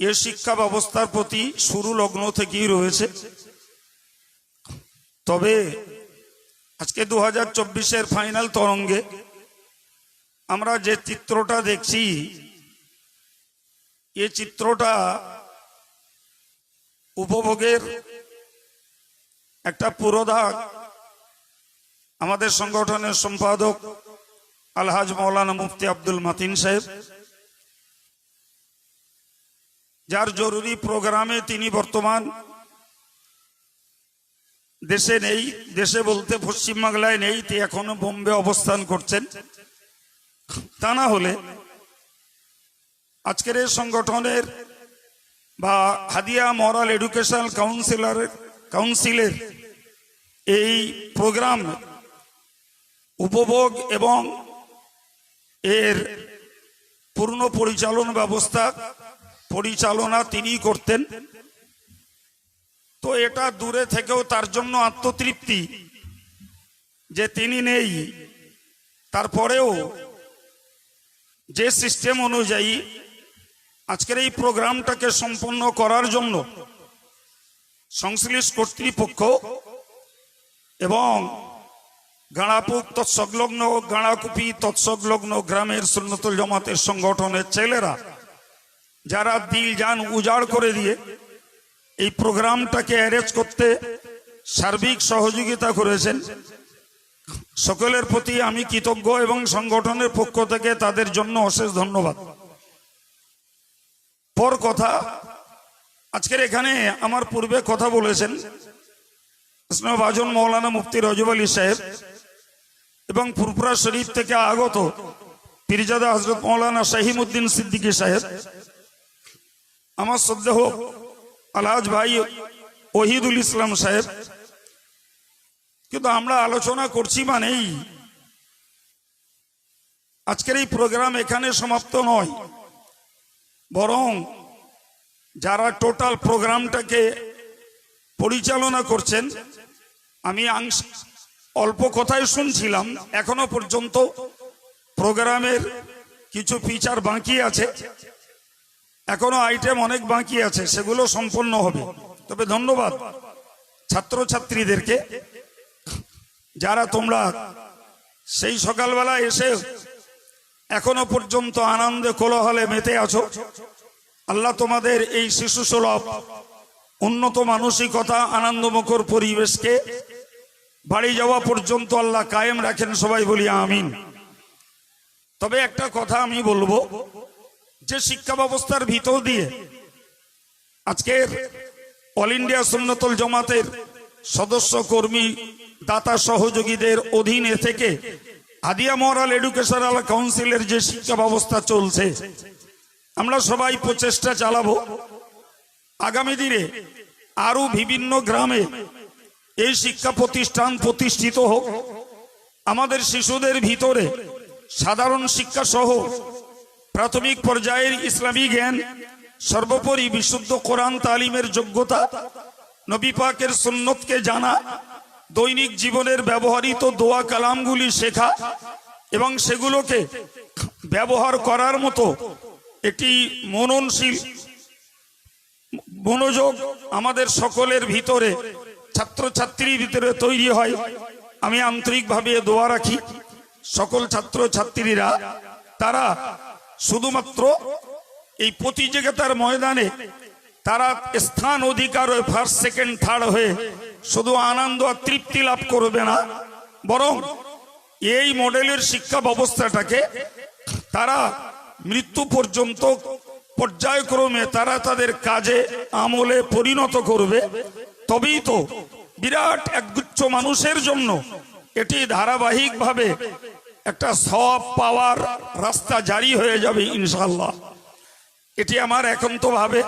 এ শিক্ষা ব্যবস্থার প্রতি শুরু লগ্ন থেকেই রয়েছে। তবে আজকে দু হাজার ফাইনাল তরঙ্গে আমরা যে চিত্রটা দেখছি, এ চিত্রটা উপভোগের একটা পুরোধাক আমাদের সংগঠনের সম্পাদক আলহাজ মৌলানা মুফতি আব্দুল মাতিন সাহেব যার জরুরি প্রোগ্রামে তিনি বর্তমান দেশে নেই, দেশে বলতে পশ্চিমবাংলায় নেই তিনি এখনও বোম্বে অবস্থান করছেন। তা না হলে আজকের এই সংগঠনের বা হাদিয়া মরাল এডুকেশনাল কাউন্সিলর, কাউন্সিলের এই প্রোগ্রাম উপভোগ এবং এর পূর্ণ পরিচালন ব্যবস্থা পরিচালনা তিনি করতেন। তো এটা দূরে থেকেও তার জন্য আত্মতৃপ্তি যে তিনি নেই। তারপরেও যে সিস্টেম অনুযায়ী আজকের এই প্রোগ্রামটাকে সম্পন্ন করার জন্য সংশ্লিষ্ট কর্তৃপক্ষ এবং গাঁড়াপুক তৎসংলগ্ন গাঁড়াকুপি তৎসংলগ্ন গ্রামের সুন্নতুল জমাতের সংগঠনের ছেলেরা যারা দিল যান উজাড় করে দিয়ে এই প্রোগ্রামটাকে অ্যারেঞ্জ করতে সার্বিক সহযোগিতা করেছেন। সকলের প্রতি আমি কৃতজ্ঞ এবং সংগঠনের পক্ষ থেকে তাদের জন্য অশেষ ধন্যবাদ। পর কথা, আজকের এখানে আমার পূর্বে কথা বলেছেন বাজন মৌলানা মুফতি রজব আলী সাহেব এবং ফুরপুরা শরীফ থেকে আগত পীরজাদা হজরত মৌলানা শাহিমুদ্দিন সিদ্দিকী সাহেব। আমার শ্রদ্ধেহ আলহাজ ভাই ওহিদুল ইসলাম সাহেব। কিন্তু আমরা আলোচনা করছি মানেই আজকের এই প্রোগ্রাম এখানে সমাপ্ত নয়, বরং যারা টোটাল প্রোগ্রামটাকে পরিচালনা করছেন, আমি আংশ অল্প কথাই শুনছিলাম, এখনও পর্যন্ত প্রোগ্রামের কিছু ফিচার বাকি আছে। এখনও আইটেম অনেক বাকি আছে, সেগুলো সম্পন্ন হবে। তবে ধন্যবাদ ছাত্রছাত্রীদেরকে, যারা তোমরা সেই সকালবেলা এসে এখনও পর্যন্ত আনন্দে কোলাহলে মেতে আছো। আল্লাহ তোমাদের এই শিশু সুলভ উন্নত মানসিকতা, আনন্দমুখর পরিবেশকে বাড়ি যাওয়া পর্যন্ত আল্লাহ কায়েম রাখেন, সবাই বলি আমিন। তবে একটা কথা আমি বলব যে শিক্ষা ব্যবস্থার ভিতর দিয়ে আজকের অল ইন্ডিয়া সুন্নতল জমাতের সদস্য, কর্মী, দাতা সহযোগীদের অধীনে থেকে আদিয়া মরাল এডুকেশনাল কাউন্সিলের যে শিক্ষা ব্যবস্থা চলছে, আমরা সবাই প্রচেষ্টা চালাবো। আগামী দিনে আরও বিভিন্ন গ্রামে এই শিক্ষা প্রতিষ্ঠান প্রতিষ্ঠিত হোক। আমাদের শিশুদের ভিতরে সাধারণ শিক্ষা সহ প্রাথমিক পর্যায়ের ইসলামী জ্ঞান, সর্বোপরি বিশুদ্ধ কোরআন তালিমের যোগ্যতা, নবী পাকের সুন্নতকে জানা, দৈনিক জীবনের ব্যবহৃত দোয়া কালামগুলি শেখা এবং সেগুলোকে ব্যবহার করার মতো একটি মননশীল মনোযোগ আমাদের সকলের ভিতরে, ছাত্রছাত্রীর ভিতরে তৈরি হয়। আমি আন্তরিকভাবে দোয়া রাখি। সকল ছাত্র ছাত্রীরা তারা শুধুমাত্র এই প্রতিযোগিতার ময়দানে তারা স্থান অধিকার হয়ে ফার্স্ট সেকেন্ড থার্ড হয়ে শুধু আনন্দ আর তৃপ্তি লাভ করবে না, বরং এই মডেলের শিক্ষা ব্যবস্থাটাকে তারা মৃত্যু পর্যন্ত পর্যায়ক্রমে তারা তাদের কাজে, আমলে পরিণত করবে। তবেই তো বিরাট একগুচ্ছ মানুষের জন্য এটি ধারাবাহিকভাবে একটা সব পাওয়ার রাস্তা জারি হয়ে যাবে ইনশাল্লাহ এটি আমার একান্তভাবে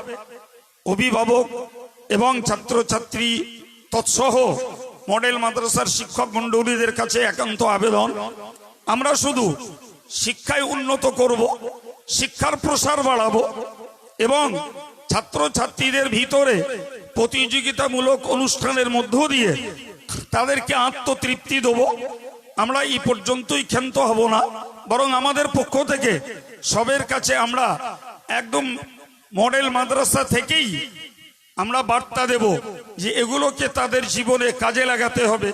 অভিভাবক এবং ছাত্রছাত্রী তৎসহ মডেল মাদ্রাসার শিক্ষক মন্ডলীদের কাছে একান্ত আবেদন। আমরা শুধু শিক্ষায় উন্নত করব, শিক্ষার প্রসার বাড়াবো এবং ছাত্রছাত্রীদের ভিতরে প্রতিযোগিতামূলক অনুষ্ঠানের মধ্য দিয়ে তাদেরকে আত্মতৃপ্তি দেবো। আমরা এই পর্যন্তই ক্ষান্ত হব না, বরং আমাদের পক্ষ থেকে সবের কাছে আমরা একদম মডেল মাদ্রাসা থেকেই আমরা বার্তা দেব যে এগুলোকে তাদের জীবনে কাজে লাগাতে হবে,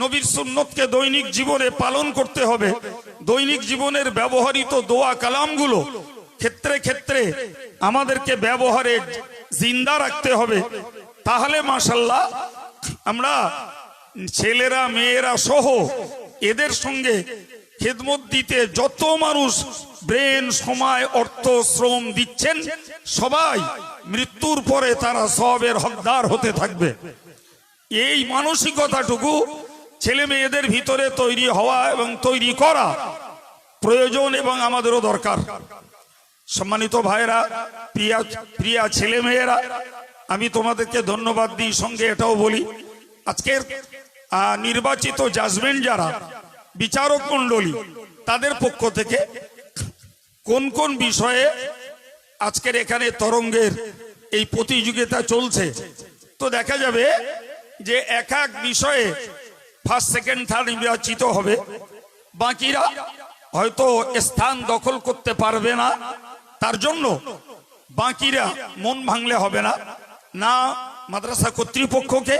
নবীর সুন্নতকে দৈনিক জীবনে পালন করতে হবে, দৈনিক জীবনের ব্যবহৃত দোয়া কালামগুলো ক্ষেত্রে ক্ষেত্রে আমাদেরকে ব্যবহারে জিন্দা রাখতে হবে, তাহলে মাসাল্লাহ আমরা ছেলেরা, মেয়েরা সহ এদের সঙ্গে খেদমত দিতে যত মানুষ ব্রেন, সময়, অর্থ, শ্রম দিচ্ছেন, সবাই মৃত্যুর পরে তারা সবের হকদার হতে থাকবে। এই মানসিকতাটুকু ছেলে মেয়েদের ভিতরে তৈরি হওয়া এবং তৈরি করা প্রয়োজন এবং আমাদেরও দরকার। সম্মানিত ভাইরা প্রিয়া প্রিয়া ছেলে মেয়েরা, আমি তোমাদেরকে ধন্যবাদ দিই, সঙ্গে এটাও বলি, আজকের নির্বাচিত জাজমেন্ট যারা, বিচারক মন্ডলী তাদের পক্ষ থেকে কোন কোন বিষয়ে আজকের এখানে তরঙ্গের এই প্রতিযোগিতা চলছে? তো দেখা যাবে যে এক এক বিষয়ে ফার্স্ট সেকেন্ড থার্ড নির্বাচিত হবে। বাকিরা হয়তো স্থান দখল করতে পারবে না। তার জন্য বাকিরা মন ভাঙলে হবে না। না মাদ্রাসা কর্তৃপক্ষকে,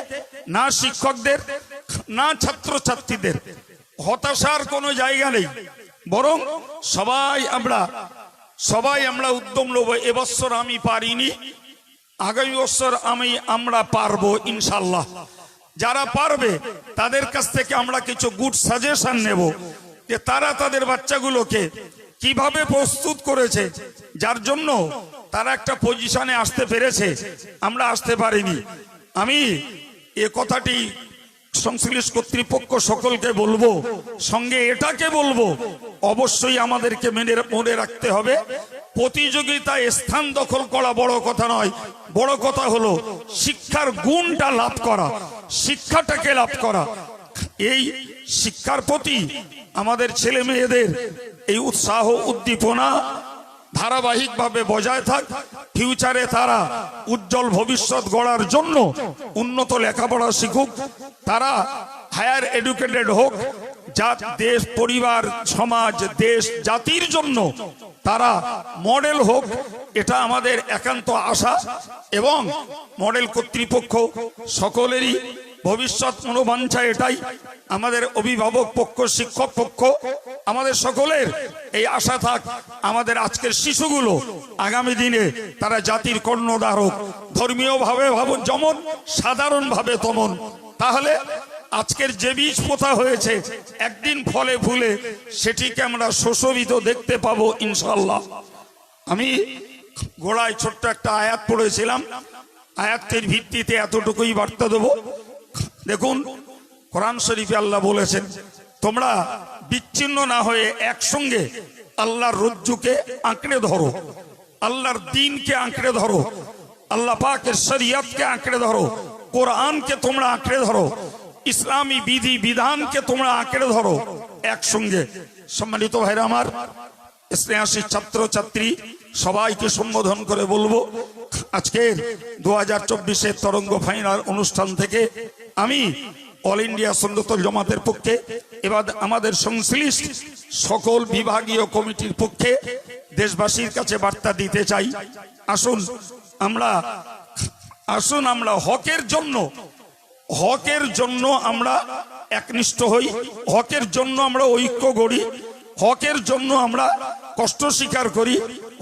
না শিক্ষকদের, না ছাত্রছাত্রীদের। হতাশার কোনো জায়গা নেই। বরং সবাই আমরা সবাই আমরা উদ্যম নেব এবছর আমি পারিনি। আগামী বছর আমি, আমরা পারব ইনশাল্লাহ যারা পারবে, তাদের কাছ থেকে আমরা কিছু গুড সাজেশন নেব যে তারা তাদের বাচ্চাগুলোকে কীভাবে প্রস্তুত করেছে, যার জন্য তারা একটা পজিশনে আসতে পেরেছে। আমরা আসতে পারিনি। আমি এ কথাটি সংশ্লিষ্ট কর্তৃপক্ষ সকলকে বলব, সঙ্গে এটাকে বলব, অবশ্যই আমাদেরকে মেনে মনে রাখতে হবে। প্রতিযোগিতায় স্থান দখল করা বড় কথা নয়। বড় কথা হলো, শিক্ষার গুণটা লাভ করা, শিক্ষাটাকে লাভ করা। এই শিক্ষার প্রতি আমাদের ছেলে মেয়েদের এই উৎসাহ, উদ্দীপনা ধারাবাহিকভাবে বজায় থাক। ফিউচারে তারা উজ্জ্বল ভবিষ্যৎ গড়ার জন্য উন্নত লেখাপড়া শিখুক। তারা হায়ার এডুকেটেড হোক। যা দেশ, পরিবার, সমাজ, দেশ, জাতির জন্য তারা মডেল হোক, এটা আমাদের একান্ত আশা। এবং মডেল কর্তৃপক্ষ সকলেরই ভবিষ্যৎ মনোবাঞ্ছা এটাই। আমাদের অভিভাবক পক্ষ, শিক্ষক পক্ষ, আমাদের সকলের এই আশা থাক, আমাদের আজকের শিশুগুলো আগামী দিনে তারা জাতির কর্ণধারক ধর্মীয় ভাবে ভাব যেমন সাধারণ ভাবে তমন। তাহলে আজকের যে বীজ পোতা হয়েছে, একদিন ফলে ফুলে, সেটিকে আমরা শোষবিত দেখতে পাবো ইনশাল্লাহ আমি গোড়ায় ছোট্ট একটা আয়াত পড়েছিলাম। আয়াতের ভিত্তিতে এতটুকুই বার্তা দেবো। দেখুন, কোরআন শরীফে আল্লাহ বলেছেন, তোমরা বিচ্ছিন্ন না হয়ে একসঙ্গে আল্লাহর রজ্জুকে আঁকড়ে ধরো, আল্লাহর দিনকে আঁকড়ে ধরো, আল্লাহ পাকের শরিয়তকে আঁকড়ে ধরো, কোরআনকে তোমরা আঁকড়ে ধরো, ইসলামী বিধি বিধানকে তোমরা আঁকড়ে ধরো, একসঙ্গে। সম্মানিত ভাইরা আমার স্নেহাসী ছাত্র ছাত্রী সবাইকে সম্বোধন করে বলব, আজকের দু হাজার চব্বিশের তরঙ্গ ফাইনাল অনুষ্ঠান থেকে আমি অল ইন্ডিয়া সন্ন্যতল জমাতের পক্ষে এবার আমাদের সংশ্লিষ্ট সকল বিভাগীয় কমিটির পক্ষে দেশবাসীর কাছে বার্তা দিতে চাই। আসুন, আমরা আসুন আমরা হকের জন্য হকের জন্য আমরা একনিষ্ঠ হই, হকের জন্য আমরা ঐক্য গড়ি, হকের জন্য আমরা কষ্ট স্বীকার করি,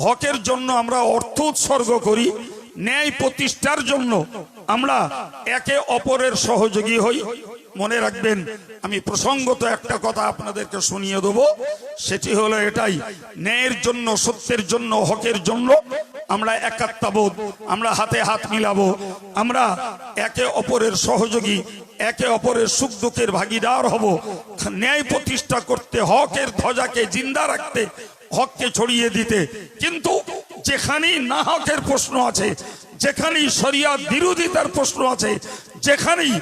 হকের জন্য আমরা অর্থ উৎসর্গ করি, ন্যায় প্রতিষ্ঠার জন্য আমরা একে অপরের সহযোগী হই। মনে রাখবেন, আমি প্রসঙ্গত একটা কথা আপনাদেরকে শুনিয়ে দেবো। সেটি হলো এটাই, ন্যায়ের জন্য, সত্যের জন্য, হকের জন্য আমরা একাত্মাবোধ, আমরা হাতে হাত মিলাবো। আমরা একে অপরের সহযোগী, একে অপরের সুখ দুঃখের ভাগিদার হব। ন্যায় প্রতিষ্ঠা করতে, হকের ধ্বজাকে জিন্দা রাখতে, হককে ছড়িয়ে দিতে। কিন্তু যেখানেই না হকের প্রশ্ন আছে যেখানেই শরিয়াত বিরোধিতার প্রশ্ন আছে, যেখানেই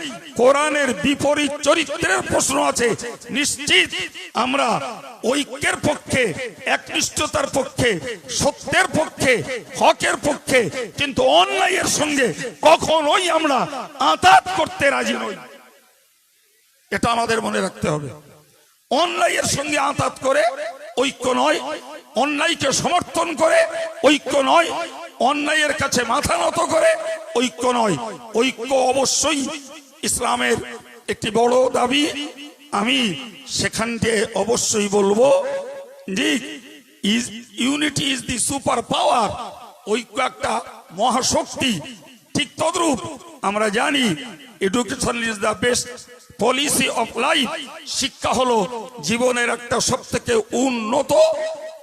কোরআনের বিপরীত চরিত্রের প্রশ্ন আছে, নিশ্চিত আমরা ঐক্যের পক্ষে, একনিষ্ঠতার পক্ষে, সত্যের পক্ষে, হকের পক্ষে, কিন্তু অন্যায়ের সঙ্গে কখনোই আমরা আতাত করতে রাজি নই। এটা আমাদের মনে রাখতে হবে। অন্যায়ের সঙ্গে আতাত করে ঐক্য নয়, অন্যায়কে সমর্থন করে ঐক্য নয় অন্যায়ের কাছে মাথা নত করে ঐক্য নয়। ঐক্য অবশ্যই ইসলামের একটি বড় দাবি। আমি সেখান থেকে অবশ্যই বলব যে is, unity is the super power. ঐক্য একটা মহাশক্তি। ঠিক তদ্রূপ আমরা জানি, education is the best policy of life. শিক্ষা হলো জীবনের একটা সব থেকে উন্নত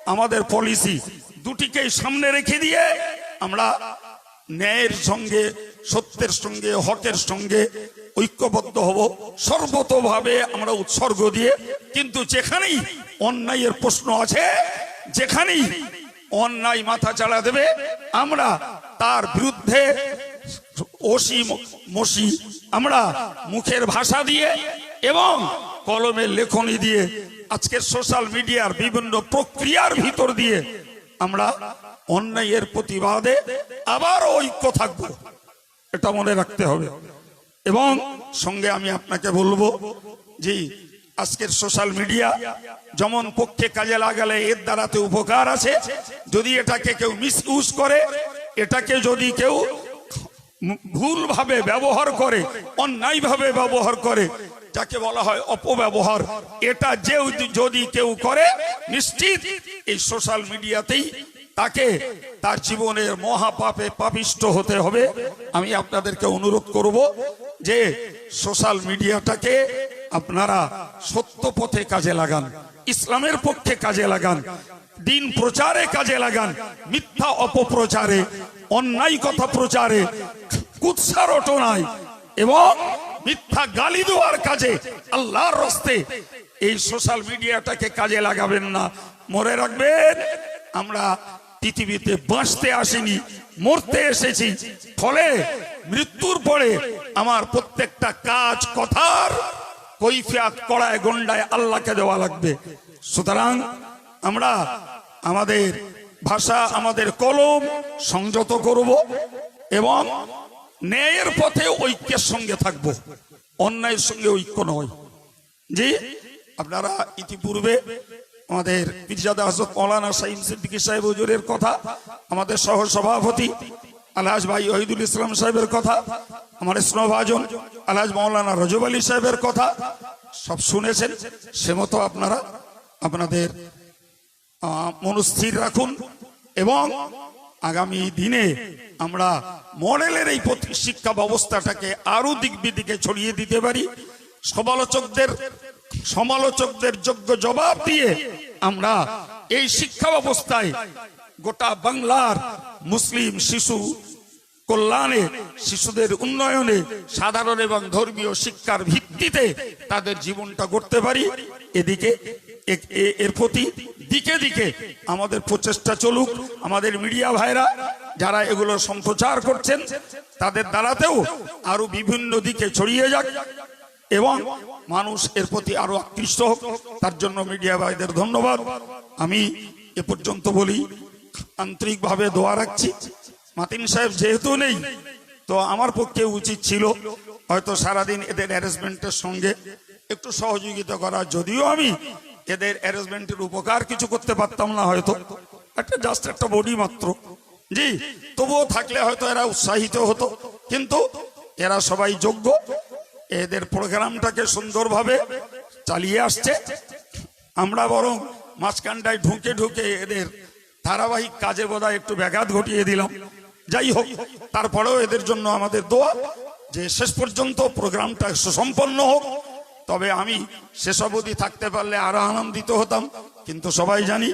আমাদের পলিসি। দুটিকে সামনে রেখে দিয়ে আমরা ন্যায়ের সঙ্গে, সত্যের সঙ্গে, হকের সঙ্গে ঐক্যবদ্ধ হব। সর্বতভাবে আমরা উৎসর্গ দিয়ে, কিন্তু যেখানেই অন্যায়ের প্রশ্ন আছে, যেখানেই অন্যায় মাথা চাড়া দেবে, আমরা তার বিরুদ্ধে ওসি মসি, আমরা মুখের ভাষা দিয়ে এবং কলমের লেখনী দিয়ে, আজকের সোশ্যাল মিডিয়ার বিভিন্ন প্রক্রিয়ার ভিতর দিয়ে আমরা অন্যায়ের প্রতিবাদে আবার ঐক্য থাকব। এটা মনে রাখতে হবে। এবং সঙ্গে আমি আপনাকে বলব যে আজকের সোশ্যাল মিডিয়া যেমন পক্ষে কাজে লাগালে এর দ্বারাতে উপকার আছে। যদি এটাকে কেউ মিস করে, এটাকে যদি কেউ ভুলভাবে ব্যবহার করে, অন্যায়ভাবে ব্যবহার করে যাকে বলা হয় অপব্যবহার। এটা যে যদি কেউ করে, নিশ্চিত এই সোশ্যাল মিডিয়াতেই তাকে তার জীবনের মহাপাপে পাপিষ্ট হতে হবে। আমি আপনাদেরকে অনুরোধ করব যে সোশ্যাল মিডিয়াটাকে আপনারা সত্য পথে কাজে লাগান, ইসলামের পক্ষে কাজে লাগান, দিন প্রচারে কাজে লাগান, মিথ্যা অপপ্রচারে, অন্যায় কথা প্রচারে, কুৎসা রটনায় এবং মিথ্যা গালি দেওয়ার কাজে আল্লাহর রস্তে এই সোশ্যাল মিডিয়াটাকে কাজে লাগাবেন না। মরে রাখবেন, আমরা পৃথিবীতে বাঁচতে আসিনি, মরতে এসেছি। ফলে মৃত্যুর পরে আমার প্রত্যেকটা কাজ, কথার কৈফিয়াত কড়ায় গন্ডায় আল্লাহকে দেওয়া লাগবে। সুতরাং আমরা আমাদের ভাষা, আমাদের কলম সংযত করব এবং ন্যায়ের পথে ঐক্যের সঙ্গে থাকব, অন্যায়ের সঙ্গে ঐক্য নয়। জি, আপনারা ইতিপূর্বে আমাদের পীরজাদা হজরত মৌলানা সাইম সিদ্দিকী সাহেব হুজুরের কথা, আমাদের সহ সভাপতি আলহাজ ভাই ওহিদুল ইসলাম সাহেবের কথা, আমার স্নভাজন আলহাজ মৌলানা রজব আলী সাহেবের কথা, সব শুনেছেন, সে মতো আপনারা, আপনাদের মনস্থির রাখুন এবং আগামী দিনে আমরা মডেলের এই শিক্ষা ব্যবস্থাটাকে দিক বিদিকে ছড়িয়ে দিতে পারি। সমালোচকদের সমালোচকদের যোগ্য জবাব দিয়ে আমরা এই শিক্ষা ব্যবস্থায় গোটা বাংলার মুসলিম শিশু কল্যাণে, শিশুদের উন্নয়নে, সাধারণ এবং ধর্মীয় শিক্ষার ভিত্তিতে তাদের জীবনটা গড়তে পারি। এদিকে এর প্রতি দিকে দিকে আমাদের প্রচেষ্টা চলুক। আমাদের মিডিয়া ভাইরা যারা এগুলো সম্প্রচার করছেন, তাদের দ্বারাতেও আরও বিভিন্ন দিকে ছড়িয়ে যাক এবং মানুষ এর প্রতি আরও আকৃষ্ট হোক। তার জন্য মিডিয়া ভাইদের ধন্যবাদ। আমি এ পর্যন্ত বলি, আন্তরিকভাবে দোয়া রাখছি। মাতিন সাহেব যেহেতু নেই, তো আমার পক্ষে উচিত ছিল হয়তো সারাদিন এদের অ্যারেঞ্জমেন্টের সঙ্গে একটু সহযোগিতা করা। যদিও আমি এদের অ্যারেঞ্জমেন্টের উপকার কিছু করতে পারতাম না হয়তো। একটা জাস্ট একটা বডি মাত্র। জি, তবুও থাকলে হয়তো এরা উৎসাহিত হতো। কিন্তু এরা সবাই যোগ্য। এদের প্রোগ্রামটাকে সুন্দরভাবে চালিয়ে আসছে। আমরা বরং মাঝখানটায় ঢুকে ঢুকে এদের ধারাবাহিক কাজে বোধহয় একটু ব্যাঘাত ঘটিয়ে দিলাম। যাই হোক, তারপরেও এদের জন্য আমাদের দোয়া যে শেষ পর্যন্ত প্রোগ্রামটা সুসম্পন্ন হোক। তবে আমি শেষ অবধি থাকতে পারলে আরও আনন্দিত হতাম। কিন্তু সবাই জানি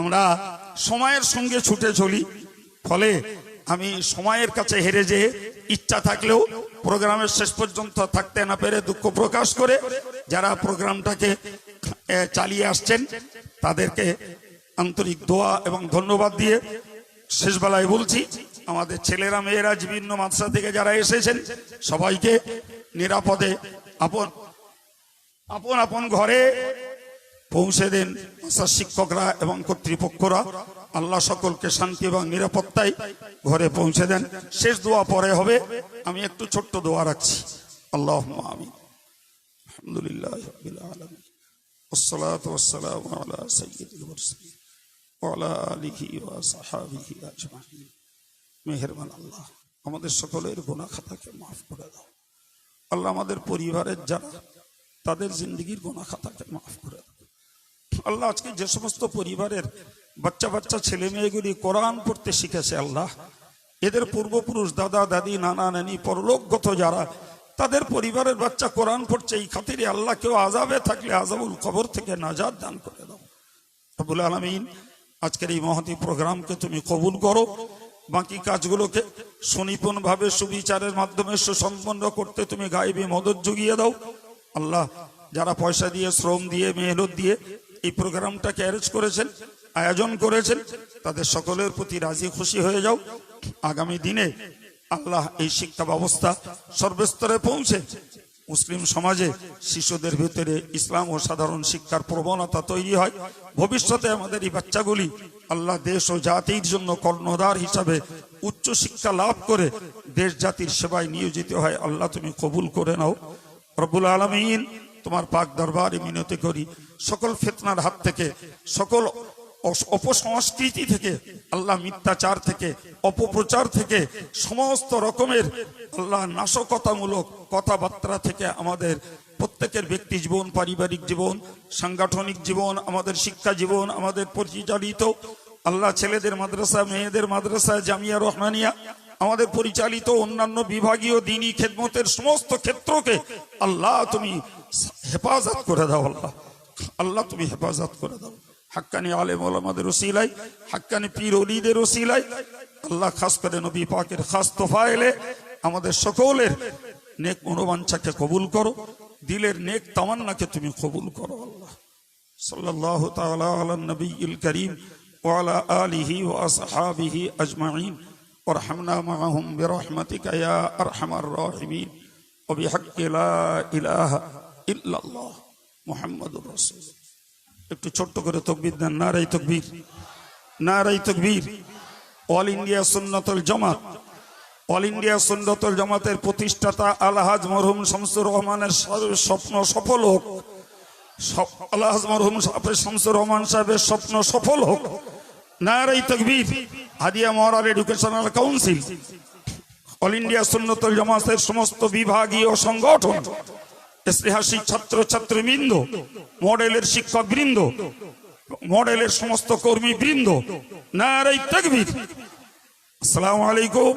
আমরা সময়ের সঙ্গে ছুটে চলি। ফলে আমি সময়ের কাছে হেরে যেয়ে ইচ্ছা থাকলেও প্রোগ্রামের শেষ পর্যন্ত থাকতে না পেরে দুঃখ প্রকাশ করে যারা প্রোগ্রামটাকে চালিয়ে আসছেন, তাদেরকে আন্তরিক দোয়া এবং ধন্যবাদ দিয়ে শেষ বেলায় বলছি, আমাদের ছেলেরা, মেয়েরা, বিভিন্ন মাদ্রাসা থেকে যারা এসেছেন, সবাইকে নিরাপদে আপন আপন আপন ঘরে পৌঁছে দেন মাদ্রাসার শিক্ষকরা এবং কর্তৃপক্ষরা আল্লাহ সকলকে শান্তি এবং নিরাপত্তায় ঘরে পৌঁছে দেন শেষ দোয়া পরে হবে আমি একটু ছোট্ট দোয়া রাখছি আল্লাহ আমিন আলহামদুলিল্লাহ রাব্বিল আলামিন والصلاة والسلام على سيد المرسلين وعلى آله وصحابه أجمعين মেহেরবান আল্লাহ আমাদের সকলের গোনা খাতাকে মাফ করে দাও আল্লাহ আমাদের পরিবারের যারা তাদের জিন্দগির গোনা খাতাকে মাফ করে আল্লাহ আজকে যে সমস্ত পরিবারের বাচ্চা বাচ্চা, ছেলে মেয়েগুলি কোরআন পড়তে শিখেছে আল্লাহ, এদের পূর্বপুরুষ দাদা, দাদি, নানা, নানি, পরলোকগত যারা, তাদের পরিবারের বাচ্চা কোরআন পড়ছে, এই খাতিরে আল্লাহ কেউ আজাবে থাকলে আজাবুল কবর থেকে নাজাদ দান করে দাও। রবুল আলমিন, আজকের এই মহতি প্রোগ্রামকে তুমি কবুল করো, বাকি কাজগুলোকে সুনিপুণভাবে সুবিচারের মাধ্যমে সুসম্পন্ন করতে তুমি গাইবি মদত জুগিয়ে দাও। আল্লাহ যারা পয়সা দিয়ে, শ্রম দিয়ে, মেহনত দিয়ে এই প্রোগ্রামটাকে অ্যারেঞ্জ করেছেন, আয়োজন করেছেন, তাদের সকলের প্রতি রাজি, খুশি হয়ে যাও। আগামী দিনে আল্লাহ এই শিক্ষা ব্যবস্থা সর্বস্তরে পৌঁছে। মুসলিম সমাজে শিশুদের ভিতরে ইসলাম ও সাধারণ শিক্ষার প্রবণতা তৈরি হয়। ভবিষ্যতে আমাদের এই বাচ্চাগুলি আল্লাহ দেশ ও জাতির জন্য কর্ণধার হিসাবে উচ্চ শিক্ষা লাভ করে, দেশ জাতির সেবায় নিয়োজিত হয়। আল্লাহ তুমি কবুল করে নাও। রব্বুল আলমিন তোমার পাক দরবারে মিনতি করি। সকল ফেতনার হাত থেকে, সকল অপসংস্কৃতি থেকে, আল্লাহ মিথ্যাচার থেকে, অপপ্রচার থেকে, সমস্ত রকমের আল্লাহ নাশকতামূলক কথাবার্তা থেকে আমাদের প্রত্যেকের ব্যক্তি জীবন, পারিবারিক জীবন, সাংগঠনিক জীবন, আমাদের শিক্ষা জীবন, আমাদের পরিচালিত আল্লাহ ছেলেদের মাদ্রাসা, মেয়েদের মাদ্রাসা, জামিয়া রহমানিয়া আমাদের পরিচালিত অন্যান্য বিভাগীয় দিনী খেদমতের সমস্ত ক্ষেত্রকে আল্লাহ তুমি হেফাজত করে দাও, আল্লাহ। আল্লাহ তুমি হেফাজত করে দাও। হাক্কানি আলেম ওলামাদের ওসিলাই হাক্কানি পীর অলিদের ওসিলাই আল্লাহ খাস করে নবী পাকের খাস তোফা এলে আমাদের সকলের নেক মনোবাঞ্ছাকে কবুল করো, দিলের নেক তামান্নাকে তুমি কবুল করো, আল্লাহ। সাল্লাহ তালা আল নবী করিম ওয়ালা আলিহি ওয়া সাহাবিহি আজমাইন। وارحمنا معهم برحمتك يا أرحم الراحمين وبحق لا إله إلا الله محمد رسول الله একটু ছোট্ট করে তকবির দেন নারাই তকবীর নারাই তকবীর all India Sunnatul Jamaat all India Sunnatul জামাতের প্রতিষ্ঠাতা আলহাজ মরহুম শামসুর রহমানের স- স্বপ্ন সফল হোক সব- আলহাজ মরহুম সাহেব শামসুর রহমান সাহেবের স্বপ্ন সফল হোক নারাই তকবীর, হাদিয়া moral educational council all India Sunnatul জামাতের সমস্ত বিভাগীয় সংগঠন, স্নেহাসী ছাত্র ছাত্রীবৃন্দ মডেলের শিক্ষক বৃন্দ মডেলের সমস্ত কর্মী বৃন্দ নারাই তকবীর। আসসালামু আলাইকুম।